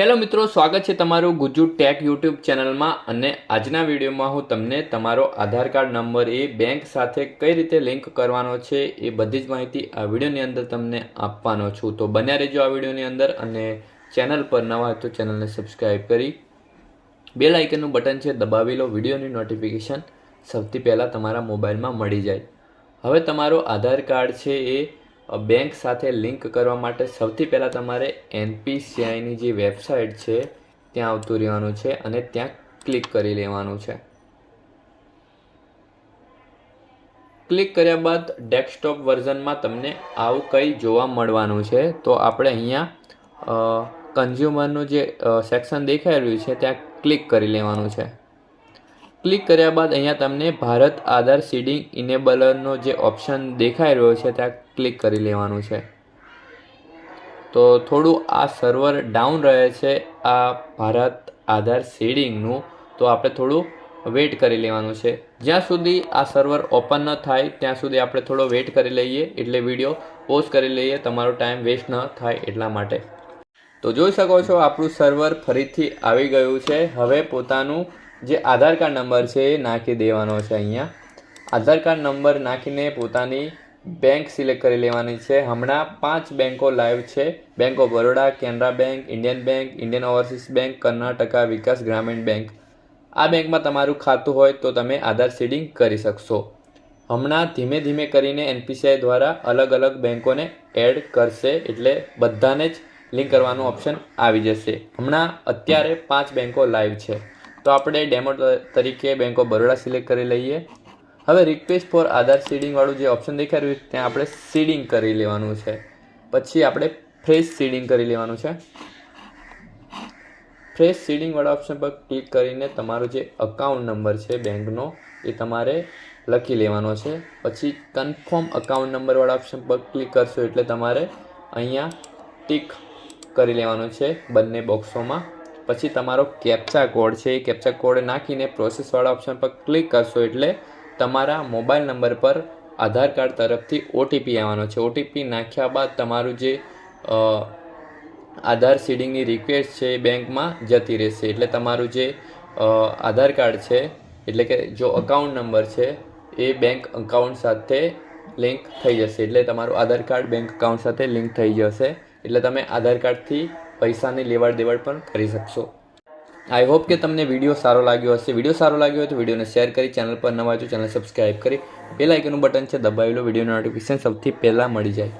Hello મિત્રો, સ્વાગત છે તમારું ગુજુ ટેક યુટ્યુબ ચેનલમાં અને આજના વિડીયોમાં હું તમને તમારો આધાર કાર્ડ નંબર એ બેંક સાથે કઈ રીતે લિંક કરવાનો છે એ બધી જ માહિતી આ વિડીયોની અંદર તમને આપવાનો છું. તો બન્યા રહેજો આ વિડીયોની અંદર અને ચેનલ પર નવા તો ચેનલને સબસ્ક્રાઈબ કરી બે લાઇકનનું બટન છે દબાવી લો, વિડીયોની નોટિફિકેશન સૌથી પહેલાં તમારા મોબાઈલમાં મળી જાય. હવે તમારો આધાર કાર્ડ છે એ બેંક સાથે લિંક કરવા માટે સૌથી પહેલાં તમારે એનપીસીઆઈની જે વેબસાઇટ છે, ત્યાં આવતું રહેવાનું છે અને ત્યાં ક્લિક કરી લેવાનું છે. ક્લિક કર્યા બાદ ડેસ્કટોપ વર્ઝનમાં તમને આવું કંઈ જોવા મળવાનું છે. તો આપણે અહીંયા કન્ઝ્યુમરનું જે સેક્શન દેખાઈ રહ્યું છે, ત્યાં ક્લિક કરી લેવાનું છે. ક્લિક કર્યા બાદ અહીંયા તમને ભારત આધાર સીડિંગ ઇનેબલરનો જે ઓપ્શન દેખાઈ રહ્યો છે, ત્યાં ક્લિક કરી લેવાનું છે. તો થોડું આ સર્વર ડાઉન રહે છે, આ ભારત આધાર સીડિંગનું તો આપણે થોડું વેઇટ કરી લેવાનું છે. જ્યાં સુધી આ સર્વર ઓપન ન થાય, ત્યાં સુધી આપણે થોડો વેઇટ કરી લઈએ, એટલે વીડિયો પોઝ કરી લઈએ, તમારો ટાઈમ વેસ્ટ ન થાય એટલા માટે. તો જોઈ શકો છો, આપણું સર્વર ફરીથી આવી ગયું છે. હવે પોતાનું જે આધાર કાર્ડ નંબર છે એ નાખી દેવાનો છે અહીંયા. આધાર કાર્ડ નંબર નાખીને પોતાની બેંક સિલેક્ટ કરી લેવાની છે. હમણાં પાંચ બેંકો લાઈવ છે. Bank of Baroda, Canara bank, Indian bank, Indian overseas bank, Karnataka Vikas Grameen bank. આ બેંકમાં તમારું ખાતું હોય તો તમે આધાર સીડિંગ કરી શકશો. હમણાં ધીમે ધીમે કરીને એનપીસીઆઈ દ્વારા અલગ અલગ બેંકોને એડ કરશે એટલે બધાને જ લિંક કરવાનું ઓપ્શન આવી જશે. હમણાં અત્યારે પાંચ બેંકો લાઈવ છે. તો આપણે ડેમો તરીકે બેંક ઓફ બરોડા સિલેક્ટ કરી લઈએ. હવે રિક્વેસ્ટ ફોર આધાર સીડિંગવાળું જે ઓપ્શન દેખાઈ રહ્યું છે, ત્યાં આપણે સીડિંગ કરી લેવાનું છે. પછી આપણે ફ્રેશ સીડિંગ કરી લેવાનું છે. ફ્રેશ સીડિંગવાળા ઓપ્શન પર ક્લિક કરીને તમારો જે અકાઉન્ટ નંબર છે, બેંકનો, એ તમારે લખી લેવાનો છે. પછી કન્ફર્મ અકાઉન્ટ નંબરવાળા ઓપ્શન પર ક્લિક કરશો એટલે તમારે અહીંયા ટીક કરી લેવાનું છે બંને બોક્સોમાં પછી તમારો કેપ્ચા કોડ છે, એ કેપ્ચા કોડ નાખીને પ્રોસેસવાળા ઓપ્શન પર ક્લિક કરશો એટલે તમારા મોબાઈલ નંબર પર આધાર કાર્ડ તરફથી ઓટીપી આવવાનો છે. ઓટીપી નાખ્યા બાદ તમારું જે આધાર સીડિંગની રિક્વેસ્ટ છે એ બેંકમાં જતી રહેશે. એટલે તમારું જે આધાર કાર્ડ છે, એટલે કે જો અકાઉન્ટ નંબર છે, એ બેંક અકાઉન્ટ સાથે લિંક થઈ જશે. એટલે તમારું આધાર કાર્ડ બેંક અકાઉન્ટ સાથે લિંક થઈ જશે. એટલે તમે આધાર કાર્ડથી પૈસાની લેવડ દેવડ પણ કરી શકશો. આઈ હોપ કે તમને વીડિયો સારો લાગ્યો હશે. વીડિયો સારો લાગ્યો હોય તો વિડીયોને શેર કરી ચેનલ પર નવા છો ચેનલ સબસ્ક્રાઈબ કરી. બેલ આઇકનનું બટન છે દબાવી લો વીડિયો નોટિફિકેશન સૌથી પહેલાં મળી જાય.